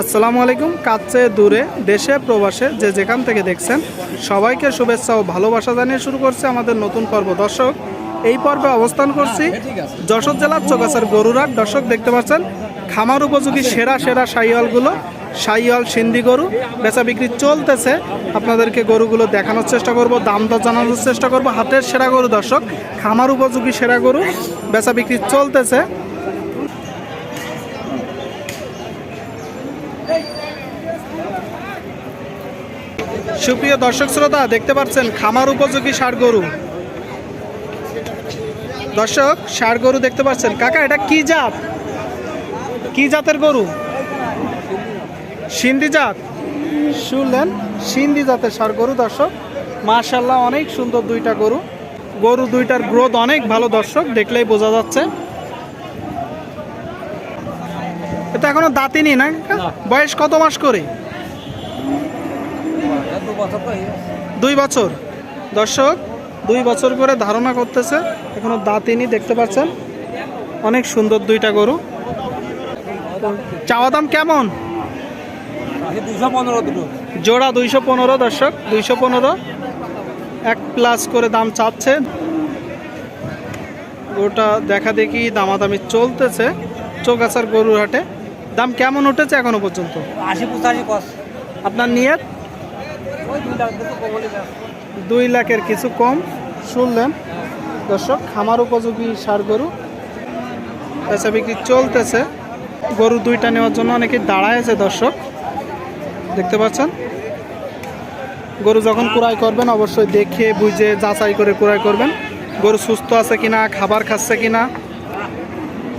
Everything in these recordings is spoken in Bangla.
আসসালামু আলাইকুম, কাছে, দূরে, দেশে, প্রবাসে, যে যেখান থেকে দেখছেন, সবাইকে শুভেচ্ছা ও ভালোবাসা জানিয়ে শুরু করছে আমাদের নতুন পর্ব। দর্শক, এই পর্বে অবস্থান করছি যশোর জেলার চোগাছার গরুরাট দর্শক, দেখতে পাচ্ছেন, খামার উপযোগী সেরা সেরা সাইওয়ালগুলো সাইওয়াল সিন্ধি গরু, বেচা বিক্রি চলতেছে। আপনাদেরকে গরুগুলো দেখানোর চেষ্টা করব, দাম দর জানানোর চেষ্টা করব। হাতের সেরা গরু, দর্শক, খামার উপযোগী সেরা গরু, বেচা বিক্রি চলতেছে। সুপ্রিয় দর্শক শ্রোতা দেখতে পাচ্ছেন খামার উপযোগী ষাড় গরু। দর্শক ষাড় গরু দেখতে পাচ্ছেন। কাকা এটা কি জাত? কি জাতের গরু? সিন্ধি জাত? শুনলেন? সিন্ধি জাতের ষাড় গরু দর্শক। মার্শাল্লাহ অনেক সুন্দর দুইটা গরু। গরু দুইটার গ্রোথ অনেক ভালো দর্শক। দেখলেই বোঝা যাচ্ছে। এটা এখনও দাঁতিনি না। বয়স কত মাস করে? দুই বছর। দর্শক দুই বছর করে ধারণা করতেছে এখনও দাঁতিনি দেখতে পাচ্ছেন? অনেক সুন্দর দুইটা গরু। চাওয়া দাম কেমন? জোড়া দুইশো পনেরো দর্শক দুইশো পনেরো। এক প্লাস করে দাম চাচ্ছে। ওটা দেখা দেখি দামাদামি চলতেছে চৌগাছার গরুর হাটে। দাম কেমন উঠেছে এখনও পর্যন্ত? আশি পঁচাশি আপনার নিয়ত? ওই দুই লাখের কিছু কম শুনলেন? দর্শক, খামার উপযোগী সার গরু। পেঁচা বিক্রি চলতেছে। গরু দুইটা নেওয়ার জন্য অনেকে দাঁড়ায় আছে দর্শক। দেখতে পাচ্ছেন? গরু যখন কুড়াই করবেন, অবশ্যই দেখে, বুঝে, যাচাই করে কুড়াই করবেন। গরু সুস্থ আছে কিনা, খাবার খাচ্ছে কিনা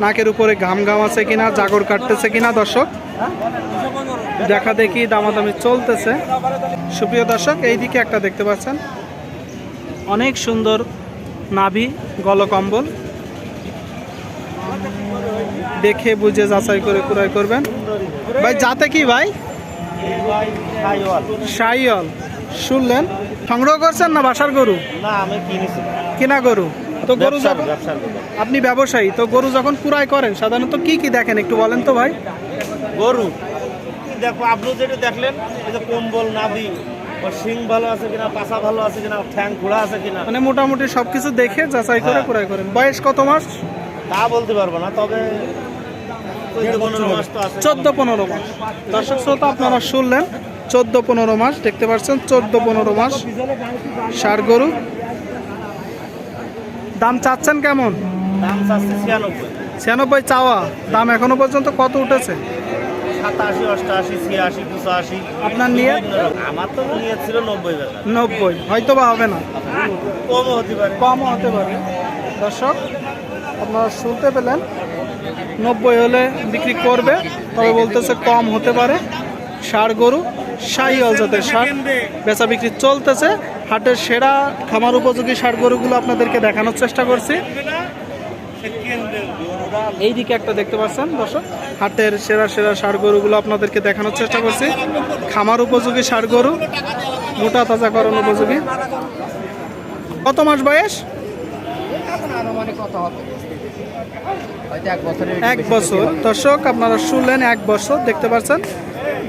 নাকের উপরে ঘাম ঘাম আছে কিনা জাগর কাটতেছে কিনা দর্শক? দেখা দেখি দামাদামি চলতেছে। সুপ্রিয় দর্শক এইদিকে একটা দেখতে পাচ্ছেন। অনেক সুন্দর নাভি গলকম্বল। দেখে বুঝে যাচাই করে ক্রয় করবেন। ভাই যাতে কি ভাই? সাইয়ল শুনলেন? সংগ্রহ করছেন না বাসার গরু? না আমি কিনেছি। কিনা গরু? তো গরু যখন আপনি ব্যবসায়ী তো গরু যখন কুড়াই করেন সাধারণত কি কি দেখেন? একটু বলেন তো ভাই। গরু দেখো আপনি যেটা দেখলেন এই যে কম্বল নাভি শিং ভালো আছে কিনা পাছা ভালো আছে কিনা ঠ্যাং ঘোড়া আছে কিনা? মানে মোটামুটি সবকিছু দেখে যাচাই করে হ্যাঁ। কুড়াই করেন। বয়স কত মাস? তা বলতে পারব না তবে চোদ্দ পনেরো মাস। দর্শক শ্রোতা আপনারা শুনলেন চোদ্দ পনেরো মাস দেখতে পাচ্ছেন চোদ্দ পনেরো মাস ষাড় গরু। দাম চাচ্ছেন কেমন? দাম চাচ্ছে ছিয়ানব্বই। ছিয়ানব্বই চাওয়া। দাম এখনও পর্যন্ত কত উঠেছে? সাতাশি অষ্টাশি ছিয়াশি পঁচাশি। আপনার রকম। আমার তো নিয়ত ছিল নব্বই নব্বই। হয়তো বা হবে না। কমও হতে পারে। কমও হতে পারে। দর্শক আপনারা শুনতে পেলেন। নব্বই হলে বিক্রি করবে তবে বলতেছে কম হতে পারে। ষাড় গরু। শাহি জাতের ষাড় বেচা বিক্রি চলতেছে। হাটের সেরা খামার উপযোগী ষাড় গরুগুলো আপনাদেরকে দেখানোর চেষ্টা করছি। এই দিকে একটা দেখতে পাচ্ছেন দর্শক, হাটের সেরা সেরা ষাড় গরুগুলো আপনাদেরকে দেখানোর চেষ্টা করছি। খামার উপযোগী সার গরু, মোটা তাজাকরণ উপযোগী। কত মাস বয়স? এক বছর। দর্শক, আপনারা শুনলেন এক বছর, দেখতে পাচ্ছেন।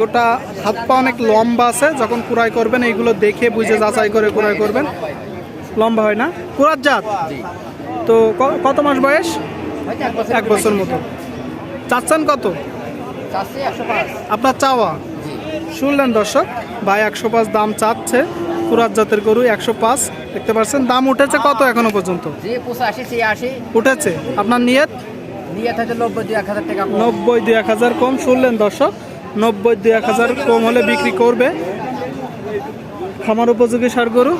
গোটা হাত পা অনেক লম্বা আছে যখন কুড়াই করবেন এইগুলো দেখে বুঝে যাচাই করে কুড়াই করবেন। লম্বা হয় না? কুড়ার জাত? তো কত মাস বয়স? এক বছর মতো। চাচ্ছেন কত? আপনার চাওয়া? শুনলেন দর্শক ভাই একশো পাঁচ দাম চাচ্ছে কুরাত জাতের গরু একশো পাঁচ দেখতে পাচ্ছেন দাম উঠেছে কত এখনও পর্যন্ত? উঠেছে। আপনার নিয়ত। নব্বই দুই এক হাজার কম শুনলেন দর্শক। নব্বই দু এক হাজার কম হলে বিক্রি করবে। খামার উপযোগী সার গরু।